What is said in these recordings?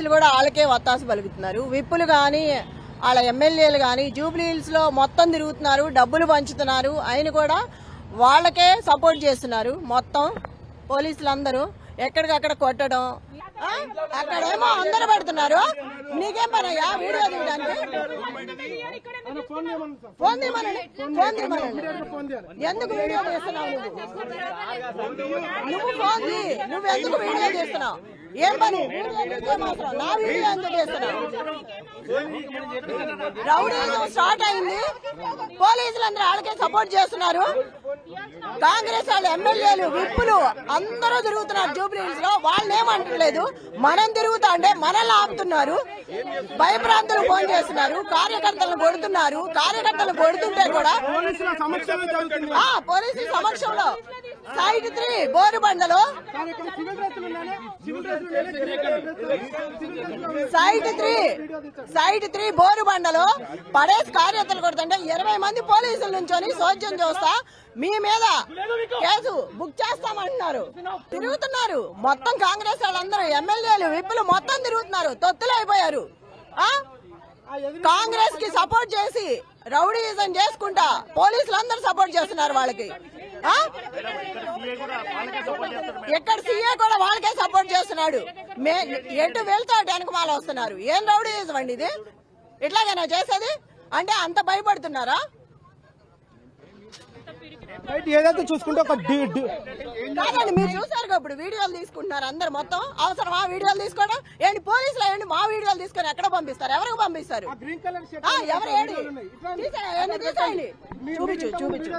పోలీసులు కూడా వాళ్ళకే వత్తాసు పలుకుతున్నారు. విప్పులు కానీ వాళ్ళ ఎమ్మెల్యేలు కానీ జూబ్లీహిల్స్లో మొత్తం తిరుగుతున్నారు డబ్బులు పంచుతున్నారు. ఆయన కూడా వాళ్ళకే సపోర్ట్ చేస్తున్నారు మొత్తం పోలీసులందరూ. ఎక్కడికక్కడ కొట్టడం. అక్కడేమో అందరూ పెడుతున్నారు. నీకేం పనయ్యా వీడియో తీయడానికి? ఫోన్ తీయమనండి. ఫోన్ తీయమనండి. ఎందుకు వీడియో చేస్తున్నావు నువ్వు? ఫోన్ నువ్వు ఎందుకు వీడియో చేస్తున్నావు ఏం పని? నా వీడియో ఎందుకు చేస్తున్నావు రౌడీజం స్టార్ట్ అయింది. పోలీసులు అందరూ వాళ్ళకే సపోర్ట్ చేస్తున్నారు. కాంగ్రెస్ వాళ్ళ ఎమ్మెల్యేలు విప్పులు అందరూ తిరుగుతున్నారు జూబ్లీహిల్స్లో. వాళ్ళు ఏమంటలేదు. మనం తిరుగుతా అంటే మనల్ని ఆపుతున్నారు. భయభ్రాంతులు ఫోన్ చేస్తున్నారు. కార్యకర్తలను కొడుతున్నారు. కార్యకర్తలు కొడుతుంటే కూడా పోలీసుల సమక్షంలో. సైట్ త్రీ బోరుబండలో సైట్ త్రీ సైట్ త్రీ బోరుబండలో పడేసి కార్యకర్తలు కొడుతుంటే ఇరవై మంది పోలీసుల నుంచొని సోద్యం చూస్తా. మీ మీద కేసు బుక్ చేస్తామంటున్నారు. తిరుగుతున్నారు. మొత్తం కాంగ్రెస్ వాళ్ళందరూ ఎమ్మెల్యేలు విప్పులు మొత్తం తిరుగుతున్నారు. తొత్తులు అయిపోయారు. ఆ? కాంగ్రెస్కి సపోర్ట్ చేసి రౌడీజం చేసుకుంటా పోలీసులు అందరూ సపోర్ట్ చేస్తున్నారు వాళ్ళకి. ఎక్కడ సీఏ కూడా వాళ్ళకే సపోర్ట్ చేస్తున్నాడు. మే ఎటు వెళ్తా అటు వెనకమాల వస్తున్నారు. ఏం రౌడీయిజం అండి ఇది? ఇట్లాగైనా చేసేది? అంటే అంత భయపడుతున్నారా? బయట ఏదైతే చూసుకుంటే ఒక డి- డి- కాదండి మీరు చూసారు ఇప్పుడు వీడియోలు తీసుకుంటున్నారు అందరు మొత్తం. అవసరమా వీడియోలు తీసుకోవడం? ఏంటి పోలీసులు ఏంటి మా వీడియోలు తీసుకొని ఎక్కడ పంపిస్తారు? ఎవరికి పంపిస్తారు? ఆ గ్రీన్ కలర్ షర్ట్ ఆ, ఎవరు తీసేయండి చూపించు చూపించు.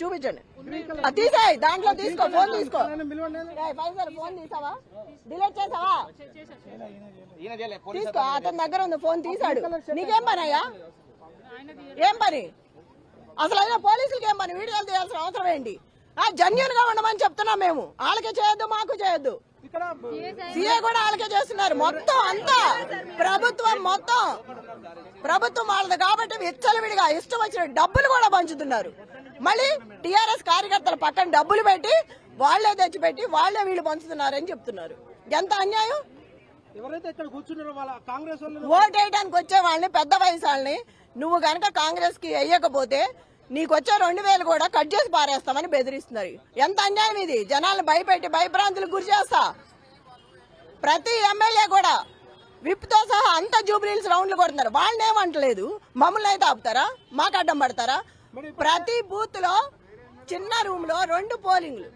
చూపించండి. ఆ, తీసేయ్ దాంట్లో తీసుకో ఫోన్ తీసుకో. ఫోన్ తీసావా? డిలీట్ చేసావా? తీసుకో అతని దగ్గర ఉంది ఫోన్ తీసాడు. నీకేం పని అయ్యా? ఏం పని? అసలు అయినా పోలీసులకి ఏం పని? వీడియోలు తీయాల్సిన అవసరం ఏంటి? ఆ జన్యున్గా ఉండమని చెప్తున్నాం మేము. వాళ్ళకే చేయొద్దు మాకు చేయొద్దు. సీఏ కూడా వాళ్ళకే చేస్తున్నారు. మొత్తం అంతా ప్రభుత్వం మొత్తం ప్రభుత్వం వాళ్ళది కాబట్టి విచ్చలవిడిగా ఇష్టం వచ్చిన డబ్బులు కూడా పంచుతున్నారు. మళ్ళీ టిఆర్ఎస్ కార్యకర్తల పక్కన డబ్బులు పెట్టి వాళ్ళే తెచ్చిపెట్టి వాళ్ళే వీళ్ళు పంచుతున్నారని చెప్తున్నారు. ఎంత అన్యాయం? ఎవరైతే ఇక్కడ కూర్చున్నారో వాళ్ళ కాంగ్రెస్ వాళ్ళు ఓట్ వేయడానికి వచ్చే వాళ్ళని పెద్ద వయసు వాళ్ళని నువ్వు గనక కాంగ్రెస్కి వేయకపోతే నీకు వచ్చే రెండు వేలు కూడా కట్ చేసి పారేస్తామని బెదిరిస్తున్నారు. ఎంత అన్యాయం ఇది? జనాలను భయపెట్టి భయభ్రాంతులకు గురి చేస్తా. ప్రతి ఎమ్మెల్యే కూడా విప్తో సహా అంత జూబ్లీల్స్ రౌండ్లు కొడుతున్నారు. వాళ్ళని ఏమంటలేదు? మమ్మల్ని అయితే ఆపుతారా? మాకు అడ్డం పడతారా? ప్రతి బూత్లో చిన్న రూమ్లో రెండు పోలింగ్లు.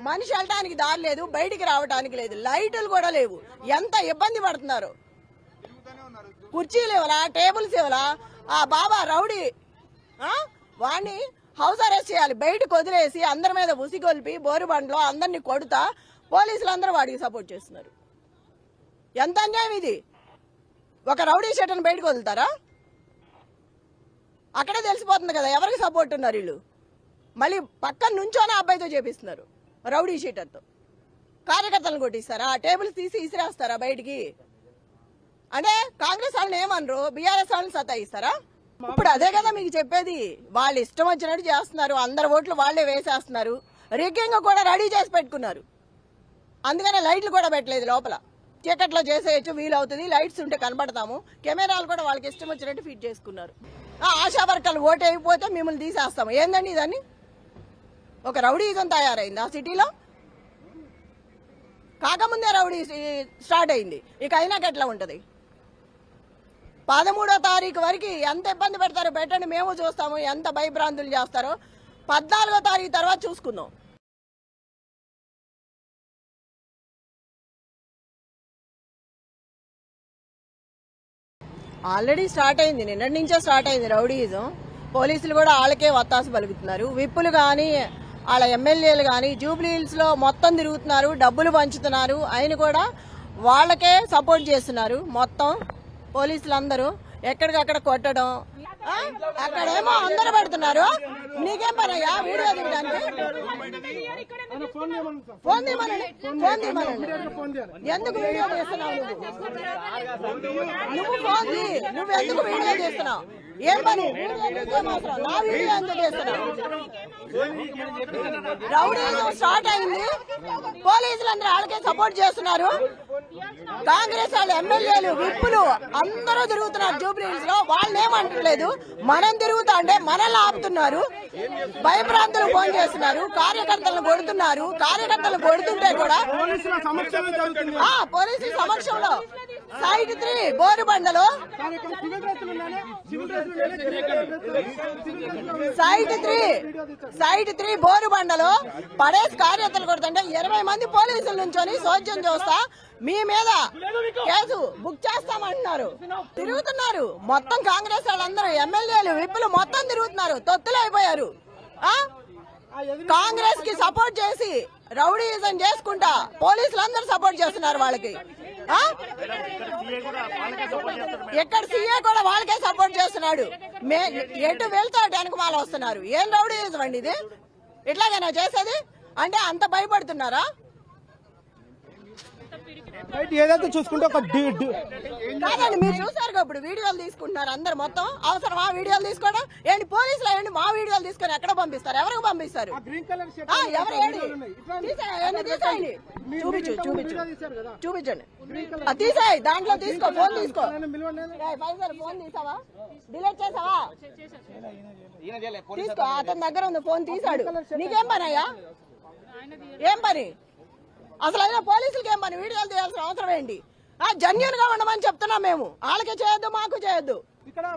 మనిషి వెళ్ళటానికి దారి లేదు బయటికి రావడానికి లేదు లైట్లు కూడా లేవు. ఎంత ఇబ్బంది పడుతున్నారు? కుర్చీలు ఇవ్వలా టేబుల్స్ ఇవ్వలా ఆ బాబా రౌడీ ఆ? వాణ్ణి హౌస్ అరెస్ట్ చేయాలి. బయటకు వదిలేసి అందరి మీద ఉసిగొల్పి బోరుబండ్లో అందరినీ కొడుతా పోలీసులు అందరూ వాడికి సపోర్ట్ చేస్తున్నారు. ఎంత అన్యాయం ఇది? ఒక రౌడీ షెటర్ని బయటకు వదులుతారా? అక్కడే తెలిసిపోతుంది కదా ఎవరికి సపోర్ట్ ఉన్నారు వీళ్ళు? మళ్ళీ పక్కన నుంచోనే అబ్బాయితో చేపిస్తున్నారు రౌడీ షీటర్తో కార్యకర్తలను కొట్టిస్తారా? టేబుల్స్ తీసి ఇసిరేస్తారా బయటికి? అంటే కాంగ్రెస్ వాళ్ళని ఏమనరు? బీఆర్ఎస్ వాళ్ళని సతాయిస్తారా? ఇప్పుడు అదే కదా మీకు చెప్పేది. వాళ్ళు ఇష్టం వచ్చినట్టు చేస్తున్నారు. అందరు ఓట్లు వాళ్ళే వేసేస్తున్నారు. రిగ్గింగ్ కూడా రెడీ చేసి పెట్టుకున్నారు. అందుకనే లైట్లు కూడా పెట్టలేదు లోపల. చీకట్లో చేసేయచ్చు వీలవుతుంది. లైట్స్ ఉంటే కనబడతాము. కెమెరాలు కూడా వాళ్ళకి ఇష్టం వచ్చినట్టు ఫిట్ చేసుకున్నారు. ఆ, ఆశా వర్కర్లు ఓటు అయిపోతే మిమ్మల్ని తీసేస్తాము. ఏందండి ఇదని ఒక రౌడీజం తయారైంది ఆ సిటీలో? కాకముందే రౌడీ స్టార్ట్ అయింది. ఇక అయినాక ఎట్లా ఉంటుంది? పదమూడో తారీఖు వరకు ఎంత ఇబ్బంది పెడతారో పెట్టండి మేము చూస్తాము ఎంత భయభ్రాంతులు చేస్తారో. పద్నాలుగో తారీఖు తర్వాత చూసుకుందాం. ఆల్రెడీ స్టార్ట్ అయింది నిన్నటి నుంచే స్టార్ట్ అయింది రౌడీజం. పోలీసులు కూడా వాళ్ళకే వత్తాసు పలుకుతున్నారు. విప్పులు కానీ వాళ్ళ ఎమ్మెల్యేలు కానీ జూబ్లీహిల్స్లో మొత్తం తిరుగుతున్నారు డబ్బులు పంచుతున్నారు. ఆయన కూడా వాళ్ళకే సపోర్ట్ చేస్తున్నారు మొత్తం. పోలీసులందరూ ఎక్కడికక్కడ కొట్టడం? అక్కడేమో అందరూ పెడుతున్నారు. నీకేం పనయ్యా? వీడియో దిగడానికి ఫోన్ ఫోన్ తీయమనండి. ఫోన్ తీయమనండి. ఎందుకు వీడియో చేస్తున్నావు నువ్వు? ఫోన్ తీ. నువ్వు ఎందుకు వీడియో చేస్తున్నావు? ఏం పని? వీడియో నా వీడియో ఎందుకు చేస్తున్నావు? రౌడీజం స్టార్ట్ అయింది. పోలీసులు అందరూ వాళ్ళకే సపోర్ట్ చేస్తున్నారు. కాంగ్రెస్ వాళ్ళు ఎమ్మెల్యేలు విప్పులు అందరూ తిరుగుతున్నారు జూబ్లీహిల్స్లో వాళ్ళని ఏమంటలేదు మనం తిరుగుతా అంటే మనల్ని ఆపుతున్నారు. భయభ్రాంతులు ఫోన్ చేస్తున్నారు. కార్యకర్తలను కొడుతున్నారు. కార్యకర్తలు కొడుతుంటే కూడా పోలీసుల సమక్షంలో. Side three బోరుబండలో sir side three side three బోరుబండలో పడేసి కార్యకర్తలు కొడుతుంటే ఇరవై మంది పోలీసుల నుంచొని సోద్యం చూస్తా. మీ మీద కేసు బుక్ చేస్తామంటున్నారు. తిరుగుతున్నారు. మొత్తం కాంగ్రెస్ వాళ్ళందరూ ఎమ్మెల్యేలు విప్పులు మొత్తం తిరుగుతున్నారు. తొత్తులు అయిపోయారు. కాంగ్రెస్కి సపోర్ట్ చేసి రౌడీయిజం చేసుకుంటా పోలీసులు అందరూ సపోర్ట్ చేస్తున్నారు వాళ్ళకి. ఎక్కడ సీఏ కూడా వాళ్ళకే సపోర్ట్ చేస్తున్నాడు. మే ఎటు వెళ్తా అటు వాళ్ళు వస్తున్నారు. ఏం రౌడీ అండి ఇది? ఇట్లాగైనా చేసేది? అంటే అంత భయపడుతున్నారా? రైట్ ఏదైతే చూసుకుంటే ఒక కాదండి మీరు చూసారు ఇప్పుడు వీడియోలు తీసుకుంటున్నారు అందరు మొత్తం. అవసరం ఆ వీడియోలు తీసుకోవడం? ఏంటి పోలీసులు ఏంటి మా వీడియోలు తీసుకొని ఎక్కడ పంపిస్తారు? ఎవరికి పంపిస్తారు? ఆ గ్రీన్ కలర్ షర్ట్ ఆ, ఎవరు తీసేయండి చూపించు చూపించు. చూపించండి. తీసేయ్ దాంట్లో తీసుకో ఫోన్ తీసుకో. ఫోన్ తీసావా? డిలీట్ చేసావా? తీసుకో అతని దగ్గర ఉంది ఫోన్ తీసాడు నీకేం పని అయ్యా? ఏం పని? అసలు అయినా పోలీసులకి ఏం పని? వీడియోలు తీయాల్సిన అవసరం ఏంటి? ఆ జన్యున్గా ఉండమని చెప్తున్నాం మేము. వాళ్ళకే చేయొద్దు మాకు చేయొద్దు. ఇక్కడ